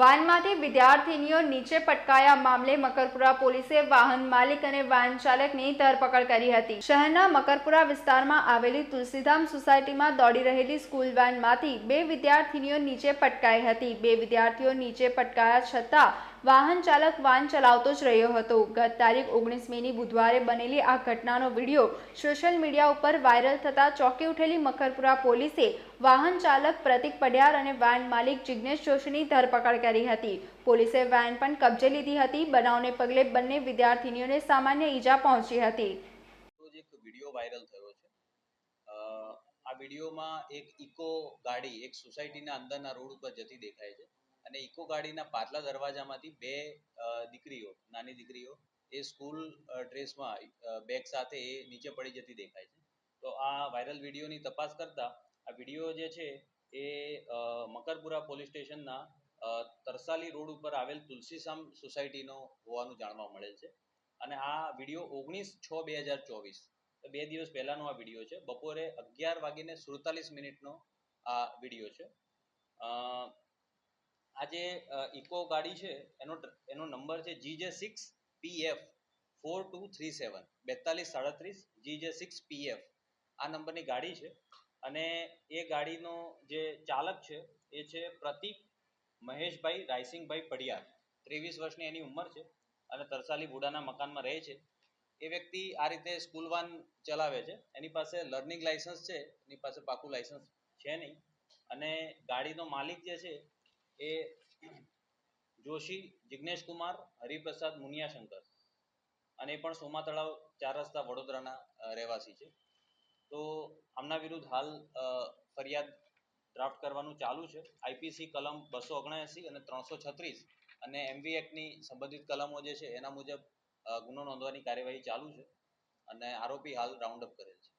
વાનમાંથી વિદ્યાર્થીનીઓ નીચે પટકાયા મામલે મકરપુરા પોલીસે વાહન માલિક અને વાહન ચાલકની ધરપકડ કરી હતી. શહેરના મકરપુરા વિસ્તારમાં આવેલી તુલસીધામ સોસાયટીમાં દોડી રહેલી સ્કૂલ વાનમાંથી બે વિદ્યાર્થીનીઓ નીચે પટકાઈ હતી. બે વિદ્યાર્થીઓ નીચે પટકાયા છતાં વાહન ચાલક વાન ચલાવતો જ રહ્યો હતો. ગત તારીખ ઓગણીસ મેની બુધવારે બનેલી આ ઘટનાનો વીડિયો સોશિયલ મીડિયા ઉપર વાયરલ થતાં ચોંકી ઉઠેલી મકરપુરા પોલીસે વાહન ચાલક પ્રતિક પડિયાર અને વાન માલિક જિજ્ઞેશ જોશીની ધરપકડ કરી હતી. પોલીસે વાન પણ કબજે લીધી હતી. બનાવને પગલે બંને વિદ્યાર્થીનીઓને સામાન્ય ઈજા પહોંચી હતી. આ વિડીયોમાં એક ઇકો ગાડી, એક સોસાયટીના અંદરના રોડ ઉપર જતી દેખાય છે. અને ઇકો ગાડીના પાછલા દરવાજામાંથી બે દીકરીઓ, નાની દીકરીઓ, એ સ્કૂલ ડ્રેસમાં બેગ સાથે એ નીચે પડી જતી દેખાય છે. તો આ વાયરલ વિડીયોની તપાસ કરતા આ વીડિયો જે છે એ મકરપુરા પોલીસ સ્ટેશનના તરસાલી રોડ ઉપર આવેલ તુલસીસામ સોસાયટીનો હોવાનું જાણવા મળેલ છે. અને આ વીડિયો ઓગણીસ છ બે હજાર ચોવીસ બે દિવસ પહેલાનો આ વીડિયો છે. બપોરે અગિયાર વાગીને સુડતાલીસ મિનિટનો આ વીડિયો છે. આ જે ઇકો ગાડી છે, એનો એનો નંબર છે G J six P F four two three seven બેતાલીસ સાડત્રીસ જી જે સિક્સ પી એફ આ નંબરની ગાડી છે અને એ ગાડીનો જે ચાલક છે, એ છે પ્રતિક મહેશભાઈ રાયસિંગભાઈ પડિયાર ત્રેવીસ વર્ષની એની ઉંમર છે અને તરસાલી બુડાના મકાનમાં રહે છે. એ વ્યક્તિ આ રીતે સ્કૂલ વાન ચલાવે છે. એની પાસે લર્નિંગ લાયસન્સ છે, એની પાસે પાકું લાયસન્સ છે નહીં. અને ગાડીનો માલિક જે છે એ જોશી જિજ્ઞેશ કુમાર, હરિપ્રસાદ મુનિયાશંકર અને પણ સોમા તળાવ ચાર રસ્તા વડોદરાના રહેવાસી છે. તો આમના વિરુદ્ધ હાલ ફરિયાદ ડ્રાફ્ટ કરવાનું ચાલુ છે. આઈપીસી કલમ બસો ઓગણએંસી અને ત્રણસો છત્રીસ અને એમવી એક્ટની સંબંધિત કલમો જે છે એના મુજબ ગુનો નોંધવાની કાર્યવાહી ચાલુ છે અને આરોપી હાલ રાઉન્ડ અપ કરેલ છે.